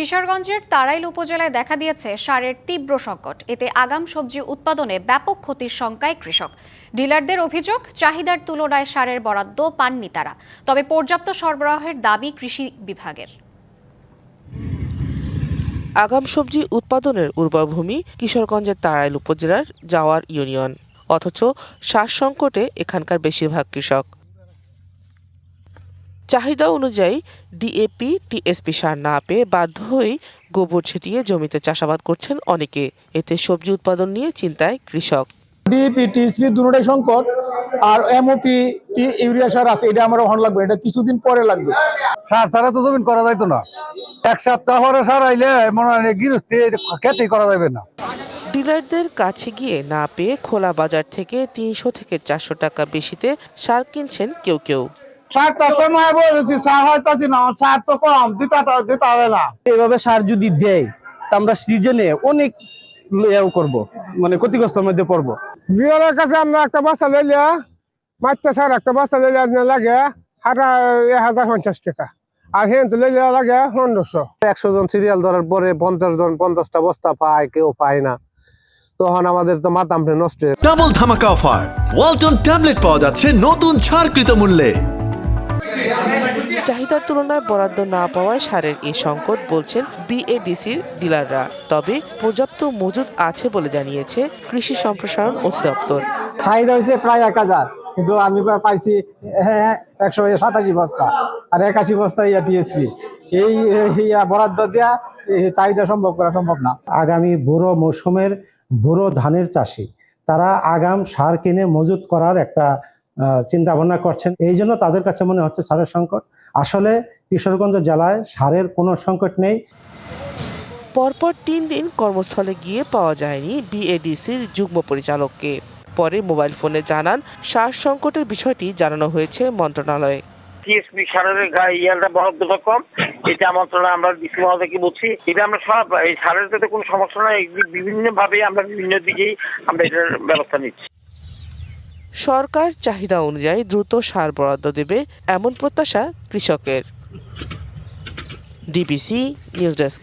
কিশোরগঞ্জের তারাইল উপজেলায় দেখা দিয়েছে সারের তীব্র সংকট। এতে আগাম সবজি উৎপাদনে ব্যাপক ক্ষতির শঙ্কায় কৃষক। ডিলারদের অভিযোগ, চাহিদার তুলনায় সারের বরাদ্দ পাননি তারা। তবে পর্যাপ্ত সরবরাহের দাবি কৃষি বিভাগের। আগাম সবজি উৎপাদনের উর্বর ভূমি কিশোরগঞ্জের তারাইল উপজেলার জাওয়ার ইউনিয়ন। অথচ সার সংকটে এখানকার বেশিরভাগ কৃষক। চাহিদা অনুযায়ী ডিএপি টিএসপি সার না পেয়ে বাধ্য হয়েই গোবর ছিটিয়ে জমিতে চাষাবাদ করছেন অনেকে। এতে সবজি উৎপাদন নিয়ে চিন্তায় কৃষক। ডিপি টিএসপি দুটোটাই সংকট আর এমওপি ইউরিয়া সার আছে এটা আমার হন লাগবে এটা কিছুদিন পরে লাগবে। সার ছাড়া তো জমিন করা যাইতো না। এক সপ্তাহ পরে সার আইলে মনে হয় গৃহস্থী খেতেই করা যাবে না। ডিলারদের কাছে গিয়ে না পেয়ে খোলা বাজার থেকে তিনশো থেকে চারশো টাকা বেশিতে সার কিনছেন কেউ কেউ। সার তো সময় বলেছি সার হয়তাছি না সার তো কম দিতে দিতে হবে না। এভাবে সার যদি দেয় তা আমরা সিজনে অনেক ইয়েও করব মানে ক্ষতিগ্রস্তের মধ্যে পড়ব। বিয়ারের কাছে আমরা একটা বস্তা লইলে মাত্র সার একটা বস্তা লইলে লাগে হারা এক হাজার পঞ্চাশ টাকা। আর হেন তো লইলে লাগে পনেরোশো। একশো জন সিরিয়াল ধরার পরে পঞ্চাশ জন পঞ্চাশটা বস্তা পায় কেউ পায় না। তখন আমাদের তো মাথা নষ্ট ডাবল ধামাকা অফার ওয়ালটন ট্যাবলেট পাওয়া যাচ্ছে নতুন ছাড়কৃত মূল্যে। চাহিদার তুলনায় বরাদ্দ না পাওয়ায় সারের এই সংকট বলছেন বিএডিসির ডিলাররা। তবে পর্যাপ্ত মজুদ আছে বলে জানিয়েছে কৃষি সম্প্রসারণ অধিদপ্তর। চাহিদা হয়েছে প্রায় এক হাজার কিন্তু আমি পাইছি হ্যাঁ একশো সাতাশি বস্তা আর একাশি বস্তা ইয়া টিএসপি এই এই ইয়া বরাদ্দ দেওয়া চাহিদা সম্ভব করা সম্ভব না। আগামী বুড়ো মৌসুমের বুড়ো ধানের চাষি তারা আগাম সার কিনে মজুত করার একটা চিন্তা ভাবনা করছেন। এই জন্য তাদের কাছে মনে হচ্ছে সারের সংকট। আসলে কিশোরগঞ্জ জেলায় সারের কোনো সংকট নেই। পরপর তিন দিন কর্মস্থলে গিয়ে পাওয়া যায়নি বিএডিসির যুগ্ম পরিচালককে। পরে মোবাইল ফোনে জানান সার সংকটের বিষয়টি জানানো হয়েছে মন্ত্রণালয়ে। টিএসপি সারের গায়ে ইয়ালটা বরাদ্দটা কম। এটা মন্ত্রণালয় আমরা ডিসি মহল থেকে বলছি এটা আমরা সব এই সারের যাতে কোনো সমস্যা নয় বিভিন্ন ভাবে আমরা বিভিন্ন দিকেই আমরা এটার ব্যবস্থা নিচ্ছি। সরকার চাহিদা অনুযায়ী দ্রুত সার বরাদ্দ দেবে এমন প্রত্যাশা কৃষকের। DBC news desk.